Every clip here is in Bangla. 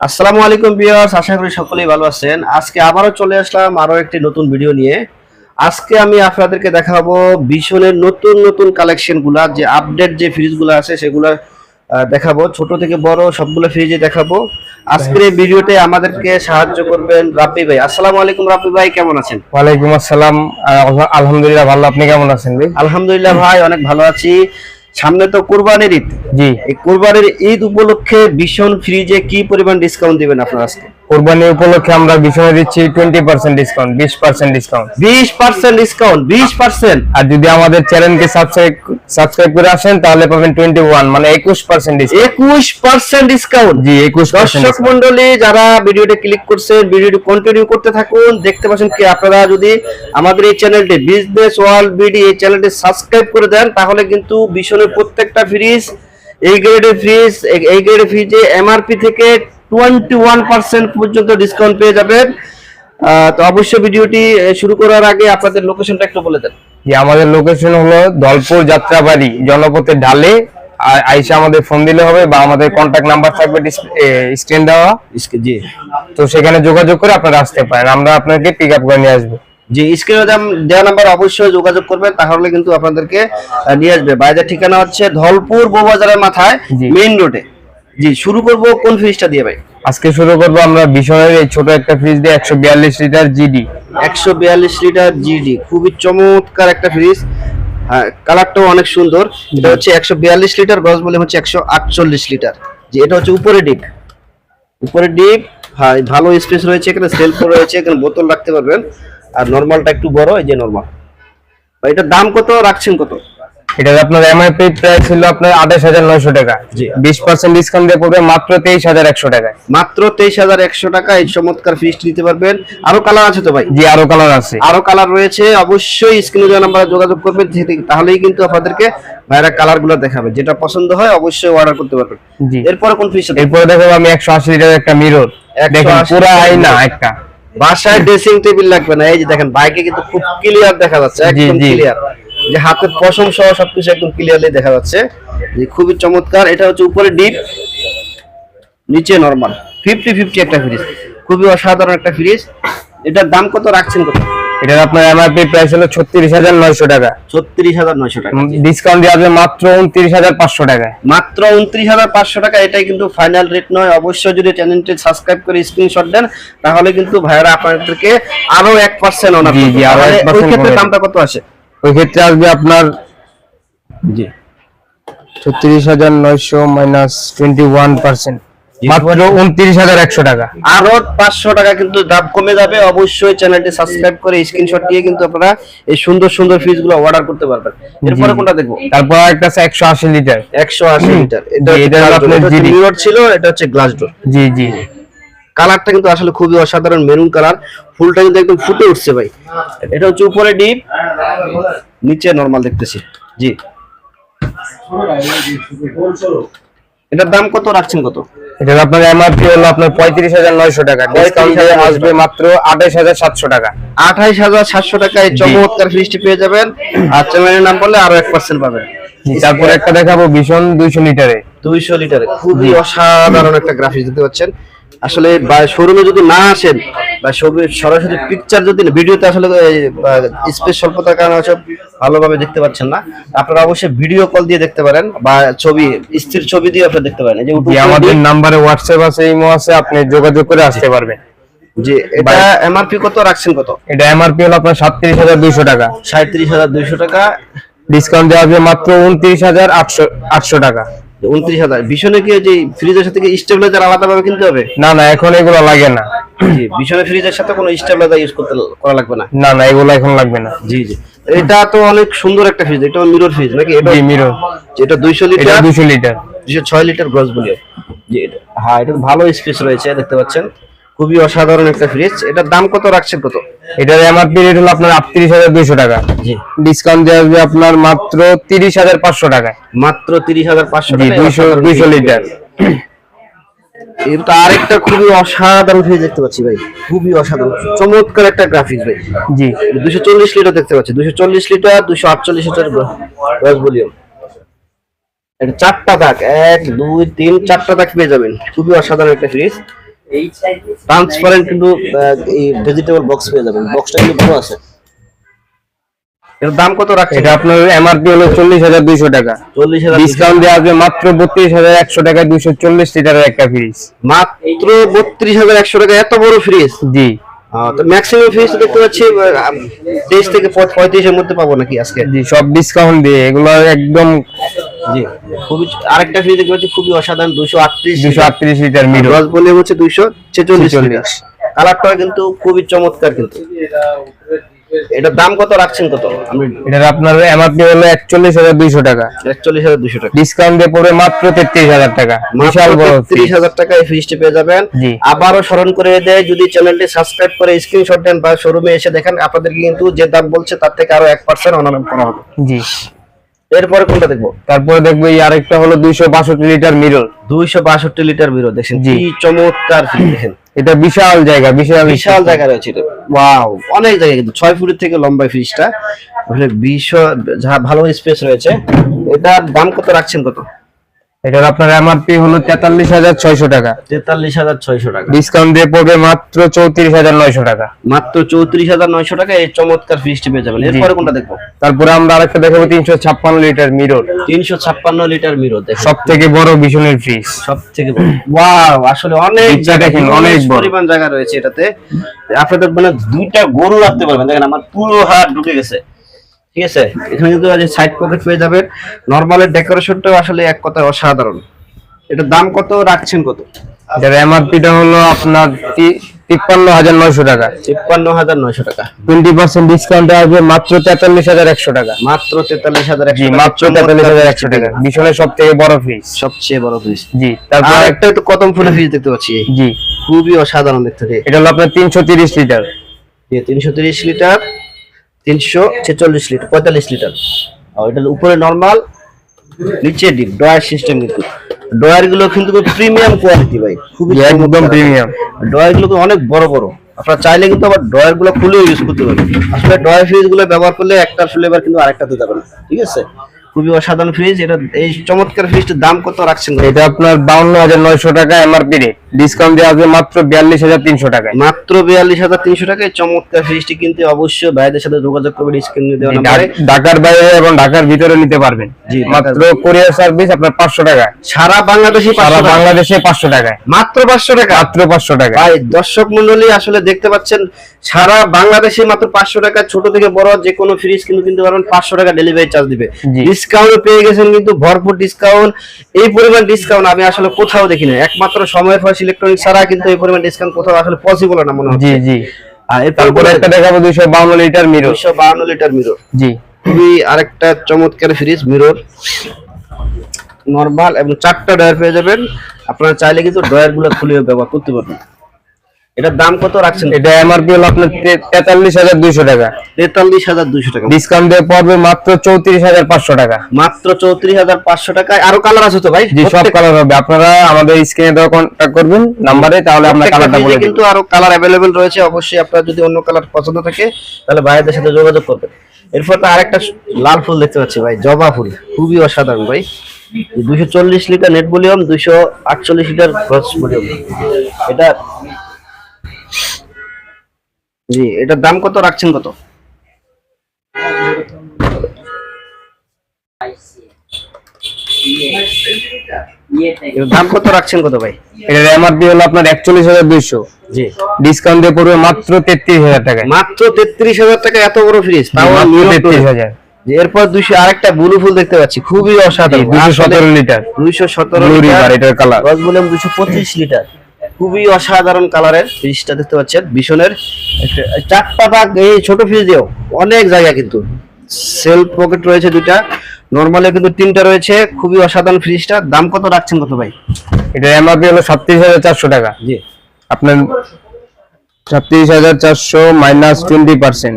আসসালামু আলাইকুম ভিউয়ার্স আশা করি সকলেই ভালো আছেন। আজকে আবারও চলে আসলাম আরও একটি নতুন ভিডিও নিয়ে। আজকে আমি আপনাদেরকে দেখাবো ভীষণের নতুন নতুন কালেকশনগুলা যে আপডেট যে ফ্রিজগুলো আছে সেগুলো দেখাবো। ছোট থেকে বড় সবগুলো ফ্রিজে দেখাবো। আজকের এই ভিডিওতে আমাদেরকে সাহায্য করবেন রাব্বি ভাই। আসসালামু আলাইকুম রাব্বি ভাই কেমন আছেন? ওয়ালাইকুম আসসালাম। আলহামদুলিল্লাহ ভালো। আপনি কেমন আছেন ভাই? আলহামদুলিল্লাহ ভাই অনেক ভালো আছি। সামনে তো কুরবানির ঈদ। জি। এই কুরবানির ঈদ উপলক্ষে ভীষণ ফ্রিজে কি পরিমাণ ডিসকাউন্ট দিবেন আপনার আজকে? কোরবানি উপলক্ষে আমরা বিছানা দিচ্ছি টোয়েন্টি পার্সেন্ট ডিসকাউন্ট বিশ পার্সেন্ট ডিসকাউন্ট বিশ পার্সেন্ট ডিসকাউন্ট বিশ পার্সেন্ট আর যদি আমাদের চ্যানেলকে সাবস্ক্রাইব সাবস্ক্রাইব করে আসেন তাহলে পাবেন টোয়েন্টি ওয়ান মানে একুশ পার্সেন্ট ডিসকাউন্ট একুশ পার্সেন্ট ডিসকাউন্ট জি একুশ দর্শক মন্ডলী যারা ভিডিওটা ক্লিক করছেন ভিডিওটি কন্টিনিউ করতে থাকুন দেখতে পাচ্ছেন কি আপনারা যদি আমাদের এই চ্যানেলটি বিজনেস ওয়ার্ল্ড বিডি এই চ্যানেলটি সাবস্ক্রাইব করে দেন তাহলে কিন্তু ভীষণের প্রত্যেকটা ফ্রিজ এই গ্রেডের ফ্রিজ এই গ্রেডের ফ্রিজে এমআরপি থেকে টোয়েন্টি ওয়ান পার্সেন্ট পর্যন্ত ডিসকাউন্ট পেয়ে যাবেন। তো অবশ্যই ভিডিওটি শুরু করার আগে আপনাদের লোকেশনটা একটু বলে দেন। আমাদের লোকেশন হলো দলপুর যাত্রাবাড়ি জনপথের ঢালে। আর আইসা আমাদের ফোন দিলে হবে বা আমাদের কন্ট্যাক্ট নাম্বার থাকবে স্ক্রিন দেওয়া। জি। তো সেখানে যোগাযোগ করে আপনারা আসতে পারেন আমরা আপনাকে পিক আপ করে নিয়ে আসব। জি স্ক্রিনে দেওয়া নাম্বার অবশ্যই যোগাযোগ করবেন তাহলে কিন্তু আপনাদেরকে নিয়ে আসবে। বাইরের ঠিকানা হচ্ছে ধলপুর বউবাজারের মাথায় মেইন রোডে জি শুরু করব কোন ফ্রিজটা দিয়ে ভাই? আজকে শুরু করব আমরা ভীষণের এই ছোট একটা ফ্রিজ দিয়ে একশো বিয়াল্লিশ লিটার জিডি একশো বিয়াল্লিশ লিটার জিডি খুবই চমৎকার একটা ফ্রিজ হ্যাঁ কালারটাও অনেক সুন্দর। এটা হচ্ছে একশো বিয়াল্লিশ লিটার গজ বলে হচ্ছে একশো আটচল্লিশ লিটার। জি এটা হচ্ছে উপরে ডিপ। উপরে ডিপ হ্যাঁ ভালো স্পেস রয়েছে এখানে সেলফ রয়েছে এখানে বোতল রাখতে পারবেন। আর নর্মালটা একটু বড় এই যে নর্মাল এটার দাম কত রাখছেন কত? এটার আপনার এমআরপি প্রাইস ছিল আপনার আঠাশ হাজার নয়শো টাকা। জি। বিশ পার্সেন্ট ডিসকাউন্ট দিয়ে পড়বে মাত্র তেইশ হাজার একশো টাকায়। মাত্র তেইশ হাজার একশো টাকা এই চমৎকার ফিস্ট নিতে পারবেন। আরও কালার আছে তো ভাই? জি আরও কালার আছে। আরও কালার রয়েছে। অবশ্যই স্ক্রিনে দেওয়া নাম্বারে যোগাযোগ করবেন। তাহলেই কিন্তু আপনাদেরকে ভাইরা কালারগুলো দেখাবে। যেটা পছন্দ হয় অবশ্যই অর্ডার করতে পারবেন। জি। এরপরে কোন ফিস এরপরে দেখো আমি একশো আশি লিটার একটা মিরর 180 দেখেন পুরো আয়না একটা। বাসায় ড্রেসিং টেবিল লাগবে না। এই যে দেখেন বাইকে কিন্তু খুব ক্লিয়ার দেখা যাচ্ছে। একদম ক্লিয়ার যে হাতের পশম সহ সবকিছু একদম ক্লিয়ারলি দেখা যাচ্ছে। যে খুবই চমৎকার। এটা হচ্ছে উপরে ডিপ নিচে নরমাল ফিফটি ফিফটি একটা ফ্রিজ খুবই অসাধারণ একটা ফ্রিজ এটার দাম কত রাখছেন কত এটার আপনার এমআরপি প্রাইস হলো ছত্রিশ হাজার নয়শো টাকা। ছত্রিশ হাজার নয়শো টাকা। ডিসকাউন্ট দেওয়া হবে মাত্র উনত্রিশ হাজার পাঁচশো টাকায়। মাত্র উনত্রিশ হাজার পাঁচশো টাকা এটাই কিন্তু ফাইনাল রেট নয়। অবশ্যই যদি চ্যানেলটি সাবস্ক্রাইব করে স্ক্রিনশট দেন তাহলে কিন্তু ভাইয়ারা আপনাদেরকে আরও এক পার্সেন্ট অনার জি, জি, আরও 1% ওই ক্ষেত্রে দামটা কত আসে? ওই ক্ষেত্রে আসবে আপনার জি। ছত্রিশ হাজার নয়শো মাইনাস টোয়েন্টি ওয়ান পার্সেন্ট মাত্র উনত্রিশ হাজার একশো টাকা। আরও পাঁচশো টাকা কিন্তু দাম কমে যাবে। অবশ্যই চ্যানেলটি সাবস্ক্রাইব করে স্ক্রিনশট দিয়ে কিন্তু আপনারা এই সুন্দর সুন্দর ফ্রিজগুলো অর্ডার করতে পারবেন। এরপরে কোনটা দেখব? তারপর একটা আছে একশো আশি লিটার একশো আশি লিটার এটা ছিল এটা হচ্ছে গ্লাস ডোর জি জি। কালারটা কিন্তু আসলে খুবই অসাধারণ মেরুন কালার ফুলটা কিন্তু একদম ফুটে উঠছে ভাই। এটা হচ্ছে উপরে ডিপ নিচে নরমাল দেখতেছি। জি। এটার দাম কত রাখছেন কত? এটার আপনার এমআরপি হলো আপনার পঁয়ত্রিশ হাজার নয়শো টাকা। ডিসকাউন্ট দিয়ে আসবে মাত্র আঠাশ হাজার সাতশো টাকা। আঠাইশ হাজার সাতশো টাকায় চমৎকার ফ্রিজটি পেয়ে যাবেন। আর চ্যানেলের নাম বললে আরও এক পার্সেন্ট পাবেন। তারপর একটা দেখাবো ভীষণ দুইশো লিটারে। দুইশো লিটারে। খুবই অসাধারণ একটা গ্রাফিক্স দিতে পাচ্ছেন। আসলে বা শোরুমে যদি না আসেন বা সরাসরি পিকচার যদি ভিডিওতে আসলে স্পেস স্বল্পতার কারণে সব ভালোভাবে দেখতে পাচ্ছেন না। আপনারা অবশ্যই ভিডিও কল দিয়ে দেখতে পারেন বা ছবি স্থির ছবি দিয়ে আপনারা দেখতে পারেন। এই যে আমাদের নাম্বারে হোয়াটসঅ্যাপ আছে ইমো আছে আপনি যোগাযোগ করে আসতে পারবেন। যে এটা এমআরপি কত রাখছেন কত? এটা এমআরপি হলো আপনার সাতত্রিশ হাজার দুইশো টাকা। সাঁত্রিশ হাজার দুইশো টাকা। ডিসকাউন্ট দেওয়া হবে মাত্র উনত্রিশ হাজার আটশো আটশো টাকা। উনত্রিশ হাজার। ভীষণে কি যে ফ্রিজের সাথে কি স্টেবিলাইজার আলাদাভাবে কিনতে হবে? না না এখন এগুলো লাগে না। জি ভীষণে ফ্রিজের সাথে কোনো স্টেবিলাইজার ইউজ করতে করা লাগবে না? না না এগুলো এখন লাগবে না। জি জি। এটা তো অনেক সুন্দর একটা ফ্রিজ এটা মিরর ফ্রিজ নাকি? এটা মিরর এটা দুইশো এটা লিটার দুশো লিটার দুইশো ছয় লিটার গ্রস বলি। জি এটা। হ্যাঁ এটা ভালো স্পেস রয়েছে দেখতে পাচ্ছেন। খুবই অসাধারণ একটা ফ্রিজ এটার দাম কত রাখছেন কত? এটার এমআরপি রেট হলো আপনার আটত্রিশ হাজার দুইশো টাকা। জি। ডিসকাউন্ট দেওয়া হবে আপনার মাত্র তিরিশ হাজার পাঁচশো টাকায়। মাত্র তিরিশ হাজার পাঁচশো দুইশো দুইশো লিটার এটা আরেকটা খুবই অসাধারণ ফ্রিজ দেখতে পাচ্ছি ভাই। খুবই অসাধারণ। চমৎকার একটা গ্রাফিক্স ভাই। জি। দুশো চল্লিশ লিটার দেখতে পাচ্ছি। দুশো চল্লিশ লিটার দুশো আটচল্লিশ লিটার গ্রস ভলিউম। এটা চারটা দাগ এক দুই তিন চারটা দাগ পেয়ে যাবেন। খুবই অসাধারণ একটা ফ্রিজ ট্রান্সপারেন্ট কিন্তু এই ভেজিটেবল বক্স পেয়ে যাবেন। বক্সটা কিন্তু বড় আছে। এর দাম কত রাখছেন? এটা আপনার এমআরপি হলো চল্লিশ হাজার দুইশো টাকা। চল্লিশ হাজার ডিসকাউন্ট দেওয়া আসবে মাত্র বত্রিশ হাজার একশো টাকায় দুইশো চল্লিশ লিটারের একটা ফ্রিজ মাত্র বত্রিশ হাজার একশো টাকা এত বড় ফ্রিজ জি। তো ম্যাক্সিমাম ফ্রিজ দেখতে পাচ্ছি তেইশ থেকে পঁয়- পঁয়ত্রিশের মধ্যে পাবো নাকি আজকে? জি সব ডিসকাউন্ট দিয়ে। এগুলো একদম জি। খুবই আরেকটা ফ্রিজ দেখতে পাচ্ছি খুবই অসাধারণ দুশো আটত্রিশ দুশো আটত্রিশ লিটার রস ভলিউম হচ্ছে ছেচল্লিশ। কালারটা কিন্তু খুবই চমৎকার কিন্তু। এটার দাম কত রাখছেন কত? এটার আপনার এমআরপি হলো একচল্লিশ হাজার দুইশো টাকা। একচল্লিশ হাজার দুশো টাকা। ডিসকাউন্ট দিয়ে পড়বে মাত্র তেত্রিশ হাজার টাকা। বিশাল বড় ত্রিশ। হাজার টাকা এই ফ্রিজটি পেয়ে যাবেন। আবারও স্মরণ করে দেয় যদি চ্যানেলটি সাবস্ক্রাইব করে স্ক্রিনশট দেন বা শোরুমে এসে দেখেন আপনাদেরকে কিন্তু যে দাম বলছে তার থেকে আরও এক পার্সেন্ট অনারাম করা হবে। জি। এরপরে কোনটা দেখব? তারপরে দেখব এই আরেকটা হলো দুইশো বাষট্টি লিটার মিরর। দুইশো বাষট্টি লিটার বিরো দেখেন। কি চমৎকার দেখেন। এটা বিশাল জায়গা বিশাল বিশাল জায়গা রয়েছে এটা। ওয়াও অনেক জায়গা কিন্তু ছয় ফুটের থেকে লম্বা ফ্রিজটা আসলে বিশাল যা ভালো স্পেস রয়েছে। এটার দাম কত রাখছেন কত? এটার আপনার এমআরপি হলো তেতাল্লিশ হাজার ছয়শো টাকা। তেতাল্লিশ হাজার ছয়শো টাকা। ডিসকাউন্ট দিয়ে পড়বে মাত্র চৌত্রিশ হাজার নয়শো টাকা। মাত্র চৌত্রিশ হাজার নয়শো টাকা এই চমৎকার ফ্রিজটি পেয়ে যাবেন। এরপরে কোনটা দেখব? তারপরে আমরা আরেকটা দেখাবো তিনশো ছাপ্পান্ন লিটার মিরর। তিনশো ছাপ্পান্ন লিটার মিরর সব থেকে বড় ভীষণের ফ্রিজ সব থেকে ওয়াও আসলে অনেক জায়গা অনেক অনেক পরিমাণ জায়গা রয়েছে এটাতে। আপনাদের মানে দুইটা গরু রাখতে পারবেন। দেখেন আমার পুরো হাত ঢুকে গেছে। ঠিক আছে? এখানে কিন্তু সাইড পকেট পেয়ে যাবেন। নর্মালের ডেকোরেশনটাও আসলে এক কথায় অসাধারণ। এটার দাম কত? রাখছেন কত? এটার এমআরপিটা হলো আপনার তি- তিপ্পান্ন হাজার নয়শো টাকা। তিপ্পান্ন হাজার নয়শো টাকা। টোয়েন্টি পার্সেন্ট ডিসকাউন্ট আসবে মাত্র তেতাল্লিশ হাজার একশো টাকা। মাত্র তেতাল্লিশ হাজার জি মাত্র তেতাল্লিশ হাজার একশো টাকা। ভীষণের সব থেকে বড় ফ্রিজ সবচেয়ে বড় ফ্রিজ জি তারপর একটা একটু কদম ফুলের ফ্রিজ দেখতে পাচ্ছি। জি। খুবই অসাধারণ দেখতে। এটা হলো আপনার তিনশো তিরিশ লিটার। তিনশো তিরিশ লিটার। তিনশো ছেচল্লিশ লিটার পঁয়তাল্লিশ লিটার আর এটা উপরে নর্মাল নিচে ডিপ ডয়ার সিস্টেম কিন্তু। ডয়ারগুলো কিন্তু প্রিমিয়াম কোয়ালিটি ভাই খুবই একদম প্রিমিয়াম ডয়ারগুলো অনেক বড় বড়। আপনারা চাইলে কিন্তু আবার ডয়ারগুলো খুলেও ইউজ করতে পারবেন আসলে ডয়ার ফ্রিজগুলো ব্যবহার করলে একটা ফ্লেভার কিন্তু আরেকটাতে যাবে না ঠিক আছে? খুবই অসাধারণ ফ্রিজ এটা এই চমৎকার ফ্রিজটার দাম কত রাখছেন? এটা আপনার বাউন্ন হাজার নয়শো টাকা এমআরপি রেট ডিসকাউন্ট দেওয়া আসবে মাত্র বিয়াল্লিশ হাজার তিনশো টাকায়। মাত্র বিয়াল্লিশ হাজার তিনশো টাকায় চমৎকার ফ্রিজটি কিনতে অবশ্যই ভাইদের সাথে যোগাযোগ করবেন স্ক্রিনে দেওয়া নাম্বারে। ঢাকার বাইরে এবং ঢাকার ভিতরে নিতে পারবেন। জি, মাত্র কোরিয়ার সার্ভিস আপনার পাঁচশো টাকা সারা বাংলাদেশে সারা বাংলাদেশে পাঁচশো টাকায়। মাত্র পাঁচশো টাকা? মাত্র পাঁচশো টাকা ভাই দর্শক মন্ডলী আসলে দেখতে পাচ্ছেন সারা বাংলাদেশে মাত্র পাঁচশো টাকা ছোট থেকে বড় যে কোনো ফ্রিজ কিন্তু কিনতে পারবেন পাঁচশো টাকা ডেলিভারি চার্জ দিবে। ডিসকাউন্ট পেয়ে গেছেন কিন্তু ভরপুর ডিসকাউন্ট এই পরিমাণ ডিসকাউন্ট আমি আসলে কোথাও দেখি না একমাত্র সময় ফয়েস ইলেকট্রনিক ছাড়া কিন্তু এই পরিমাণ ডিসকাউন্ট কোথাও আসলে পসিবল না মনে হচ্ছে। জি জি। আর তারপরে একটা দেখাবো দুইশো বাউন্ন লিটার মিরর দুইশো বাহান্ন লিটার মিরর জি। খুবই আরেকটা চমৎকার ফ্রিজ মিরর নরমাল এবং চারটা ডয়ার পেয়ে যাবেন। আপনারা চাইলে কিন্তু ডয়ারগুলো খুলে ব্যবহার করতে পারবেন। এটার দাম কত রাখছেন? এটা এমআরপি হলো আপনার তে- তেতাল্লিশ হাজার দুইশো টাকা। তেতাল্লিশ হাজার দুইশো টাকা। ডিসকাউন্ট দিয়ে পড়বে মাত্র চৌত্রিশ হাজার পাঁচশো টাকা। মাত্র চৌত্রিশ হাজার পাঁচশো টাকায়। আরও কালার আছে তো ভাই? জি সব কালার হবে। আপনারা আমাদের স্ক্রিনে দেওয়া কন্ট্যাক্ট করবেন নাম্বারে তাহলে আমরা কালারটা বলে কিন্তু আরও কালার অ্যাভেলেবেল রয়েছে। অবশ্যই আপনার যদি অন্য কালার পছন্দ থাকে তাহলে ভাইদের সাথে যোগাযোগ করবেন। এরপর তো আরেকটা লাল ফুল দেখতে পাচ্ছি ভাই জবা ফুল। খুবই অসাধারণ ভাই। দুইশো চল্লিশ লিটার নেট ভলিউম দুইশো আটচল্লিশ লিটার গ্রস ভলিউম এটা জি এটার দাম কত রাখছেন কত? দাম কত রাখছেন কত ভাই? এটার এমআরপি হলো আপনার একচল্লিশ হাজার দুইশো। জি। ডিসকাউন্ট দিয়ে পড়বে মাত্র তেত্রিশ হাজার টাকায়। মাত্র তেত্রিশ হাজার টাকা এত বড় ফ্রিজ তাও তেত্রিশ হাজার। যে এরপর দুইশো আরেকটা ব্লু ফুল দেখতে পাচ্ছি খুবই অসাধারণ। দুইশো সতেরো লিটার। দুইশো সতেরো রিভার এটার কালার। রস বললাম দুইশো পঁচিশ লিটার। খুবই অসাধারণ কালারের ফ্রিজটা দেখতে পাচ্ছেন। ভীষণের একটা- চারটা ভাগ এই ছোট ফ্রিজ দিয়েও অনেক জায়গা কিন্তু সেলফ পকেট রয়েছে দুইটা। নর্মালে কিন্তু তিনটা রয়েছে খুবই অসাধারণ ফ্রিজটা দাম কত রাখছেন কত ভাই? এটার এমআরপি হলো সাতত্রিশ হাজার চারশো টাকা। জি। আপনার ছাত্রিশ হাজার চারশো মাইনাস টোয়েন্টি পার্সেন্ট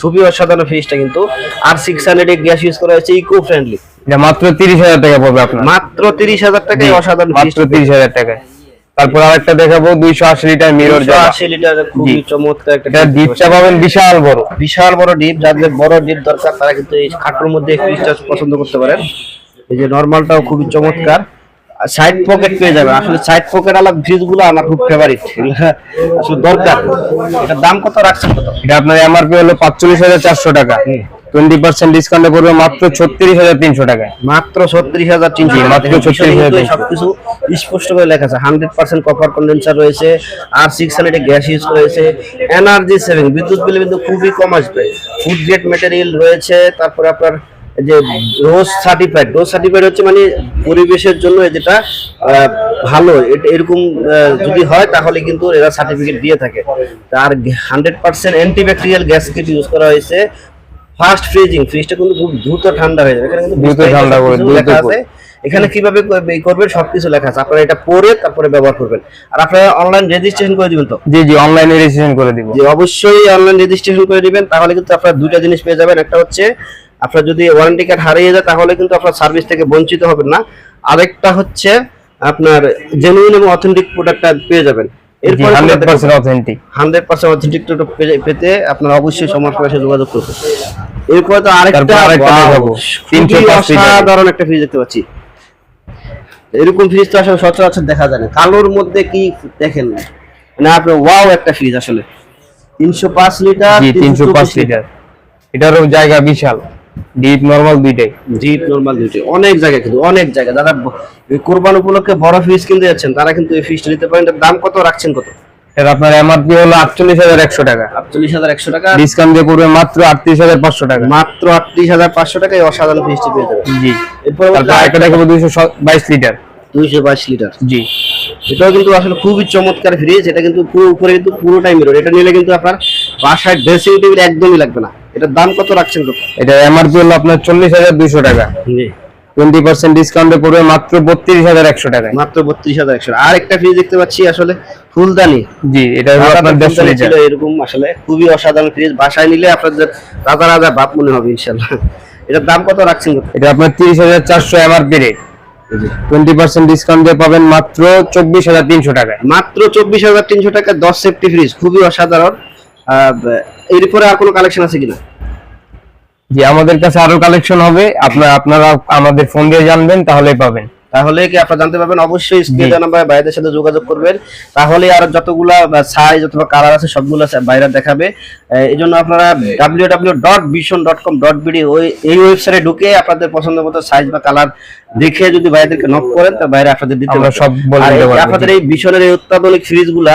খুবই অসাধারণ কিন্তু আর সিক্স হান্ড্রেড গ্যাস ইউজ করা হয়েছে ইকো ফ্রেন্ডলি এটা মাত্র তিরিশ হাজার টাকা পড়বে আপনার। মাত্র তিরিশ হাজার টাকায় অসাধারণ মাত্র তিরিশ হাজার টাকায়। তারপর আরেকটা দেখাবো দুইশো আশি লিটার মিরর আশি লিটার খুবই চমৎকার একটা ডিপ ডিপটা পাবেন বিশাল বড়। বিশাল বড় ডিপ যাদের বড় ডিপ দরকার তারা কিন্তু এই খাটোর মধ্যে পছন্দ করতে পারেন। এই যে নর্মালটাও খুবই চমৎকার। সাইড পকেট পেয়ে যাবে। আসলে সাইড পকেট আলাদা ফ্রিজগুলো আমার খুব ফেভারিট আসলে দরকার। এটা দাম কত রাখছেন কত? এটা আপনার এমআরপি হলো পাঁচচল্লিশ হাজার চারশো টাকা। টোয়েন্টি পার্সেন্ট ডিসকাউন্টে পড়বে মাত্র ছত্রিশ হাজার তিনশো টাকায়। মাত্র ছত্রিশ হাজার তিনশো মাত্র 36,300 সবকিছু স্পষ্ট করে লেখা আছে। হান্ড্রেড পার্সেন্ট কপার কন্ডেন্সার রয়েছে আর সিক্স হান্ড্রেড গ্যাস ইউজ রয়েছে এনার্জি সেভিং বিদ্যুৎ বিল কিন্তু খুবই কম আসবে। ফুড গ্রেড মেটেরিয়াল রয়েছে তারপরে আপনার যে রোজ সার্টিফাইড রোজ সার্টিফাইড হচ্ছে মানে পরিবেশের জন্য যেটা ভালো। এরকম যদি হয় তাহলে কিন্তু এরা সার্টিফিকেট দিয়ে থাকে। তার hundred percent antibacterial gas kit use করা হয়েছে। ফাস্ট ফ্রিজিং ফ্রিজটা কিন্তু খুব দ্রুত ঠান্ডা হয়ে যাবে। এখানে কিন্তু দ্রুত ঠান্ডা করে, লেখা আছে। এখানে কীভাবে করবে- করবেন সবকিছু লেখা আছে। আপনারা এটা পড়ে তারপরে ব্যবহার করবেন। আর আপনারা অনলাইন রেজিস্ট্রেশন করে দিবেন তো? জি জি অনলাইনে রেজিস্ট্রেশন করে দিব। যে অবশ্যই অনলাইন রেজিস্ট্রেশন করে দিবেন। তাহলে কিন্তু আপনারা দুইটা জিনিস পেয়ে যাবেন। একটা হচ্ছে আপনার যদি ওয়ারেন্টি কার্ড হারিয়ে যায় তাহলে কিন্তু আপনার সার্ভিস থেকে বঞ্চিত হবেন না। আরেকটা হচ্ছে আপনার জেনুইন এবং অথেন্টিক প্রোডাক্টটা পেয়ে যাবেন। এরপর hundred percent authentic hundred percent authentic পেতে আপনারা অবশ্যই সমস্যার সাথে যোগাযোগ করবেন এরপরে তো আরেকটা তারপর আরেকটা wow, দেখাবো। খুবই 305 লিটারের। অসাধারণ একটা ফ্রিজ দেখতে পাচ্ছি। এরকম ফ্রিজ তো আসলে সচরাচর দেখা যায় না। কালোর মধ্যে কি দেখেন না? আপনি ওয়াও একটা ফ্রিজ আসলে। তিনশো পাঁচ লিটার তিনশো পাঁচ লিটার এটারও জায়গা বিশাল। ডিপ নর্মাল দুইটাই। জিপ নরমাল দুটি অনেক কিন্তু অনেক যারা কোরবান উপলক্ষে বড় ফ্রিজ কিনতে যাচ্ছেন তারা কিন্তু এই ফ্রিজটা নিতে পারেন। দাম কত রাখছেন কত? এটা আপনার এমআরপি হলো আটচল্লিশ হাজার একশো টাকা। আটচল্লিশ হাজার একশো টাকা। ডিসকাউন্ট দিয়ে পড়বে মাত্র আটত্রিশ হাজার পাঁচশো টাকা। মাত্র আটত্রিশ হাজার পাঁচশো টাকায় অসাধারণ ফ্রিজটি পেয়ে যাবেন। জি। এরপর একটা দেখাবো দুইশো বাইশ লিটার। দুইশো বাইশ লিটার। জি। এটাও কিন্তু আসলে খুবই চমৎকার ফ্রিজ এটা কিন্তু পুরো উপরে কিন্তু পুরোটাই মিরর এটা নিলে কিন্তু আপনার বাসায় ড্রেসিং টেবিল একদমই লাগবে না। এটার দাম কত রাখছেন এটা এমআরপি হলো আপনার চল্লিশ হাজার দুইশো টাকা। জি। টোয়েন্টি পার্সেন্ট ডিসকাউন্টে পড়বে মাত্র বত্রিশ হাজার একশো টাকায়। মাত্র বত্রিশ হাজার একশো আর একটা ফ্রিজ দেখতে পাচ্ছি আসলে ফুলদানি। জি এটা হলো আপনার দেড়শো ছিল এরকম আসলে খুবই অসাধারণ ফ্রিজ বাসায় নিলে আপনাদের রাজা রাজা বাপ মনে হবে ইনশাল্লাহ। এটার দাম কত রাখছেন এটা আপনার তিরিশ হাজার চারশো MRP rate twenty percent discount দিয়ে পাবেন মাত্র চব্বিশ হাজার তিনশো টাকায়। মাত্র চব্বিশ হাজার তিনশো টাকা দশ সেফটি ফ্রিজ খুবই অসাধারণ। এরপরে আর কোনো কালেকশন আছে কিনা? জি আমাদের কাছে আরও কালেকশন হবে। আপনার আপনারা আমাদের ফোন দিয়ে জানবেন তাহলেই পাবেন। তাহলে কি আপনারা জানতে পারবেন? অবশ্যই স্ক্রিনে নাম্বার বাইরের সাথে যোগাযোগ করবেন। তাহলে আর যতগুলা সাইজ অথবা কালার আছে সবগুলো বাইরে দেখাবে। এই জন্য আপনারা W W dot dot com dot BD ওই এই ওয়েবসাইটে ঢুকে আপনাদের পছন্দ মতো সাইজ বা কালার দেখে যদি বাইরেদেরকে নক করেন তার বাইরে আপনাদের দিতে আমরা সব আপনাদের এই ভীষণের এই অত্যাধুনিক সিরিজগুলা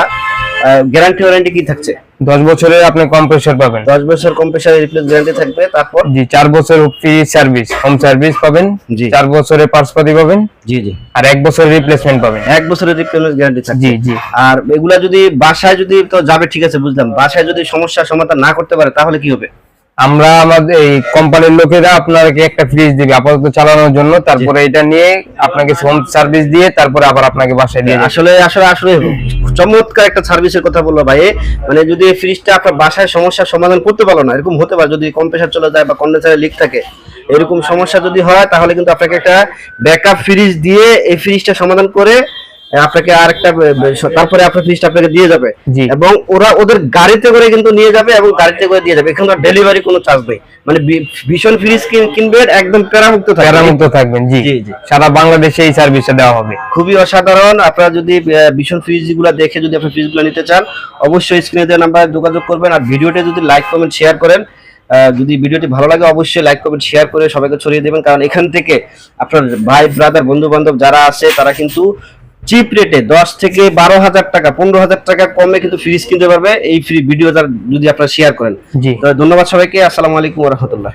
গ্যারান্টি ওয়ারেন্টি কি থাকছে? দশ বছরের আপনি কম্প্রেসর পাবেন। দশ বছর কম্প্রেসার রিপ্লেস গ্যারান্টি থাকবে তারপর? জি 4 বছর ফ্রি সার্ভিস হোম সার্ভিস পাবেন। জি। 4 বছরের পার্টস পাবেন। জি জি। আর 1 বছর রিপ্লেসমেন্ট পাবেন। 1 বছরের রিপ্লেস গ্যারান্টি থাকবে জি জি। আর এগুলা যদি বাসায় যদি তো যাবে ঠিক আছে বুঝলাম। বাসায় যদি সমস্যা সমাধান না করতে পারে তাহলে কি হবে? আমরা আমাদের এই কোম্পানির লোকেরা আপনাকে একটা ফ্রিজ দিবে আপাতত চালানোর জন্য তারপরে এটা নিয়ে আপনাকে হোম সার্ভিস দিয়ে তারপরে আবার আপনাকে বাসায় দিয়ে আসলে আসলে আসলে চমৎকার একটা সার্ভিসের কথা বলল ভাই। মানে যদি এই ফ্রিজটা আপনার বাসায় সমস্যার সমাধান করতে পারল না এরকম হতে পারে যদি কম্প্রেসার চলে যায় বা কন্ডেন্সারে লিক থাকে। এরকম সমস্যা যদি হয় তাহলে কিন্তু আপনাকে একটা ব্যাকআপ ফ্রিজ দিয়ে এই ফ্রিজটা সমাধান করে আপনাকে আরেকটা তারপরে আপনার আপনাকে দিয়ে যাবে। এবং ওরা ওদের গাড়িতে করে কিন্তু নিয়ে যাবে এবং গাড়িতে করে দিয়ে যাবে। এখানে ডেলিভারি কোনো চার্জ নেই। মানে ভীষণ ফ্রিজ কিনবে একদম প্যারামুক্ত প্যারামুক্ত থাকবেন জি। সারা বাংলাদেশে এই সার্ভিসটা দেওয়া হবে। খুবই অসাধারণ। আপনারা যদি ভীষণ ফ্রিজগুলা দেখে যদি আপনি ফ্রিজগুলো নিতে চান অবশ্যই স্ক্রিনে দেওয়া নাম্বারে যোগাযোগ করবেন। আর ভিডিওটা যদি লাইক কমেন্ট শেয়ার করেন যদি ভিডিওটি ভালো লাগে অবশ্যই লাইক কমেন্ট শেয়ার করে সবাইকে ছড়িয়ে দেবেন। কারণ এখান থেকে আপনার ভাই ব্রাদার বন্ধু বান্ধব যারা আছে তারা কিন্তু চিপ রেটে দশ থেকে বারো হাজার টাকা পনেরো হাজার টাকা কমে কিন্তু ফ্রিজ কিনতে পারবে এই ফ্রি ভিডিও যদি আপনারা শেয়ার করেন। ধন্যবাদ সবাইকে। আসসালামু আলাইকুম রহমতুল্লাহ।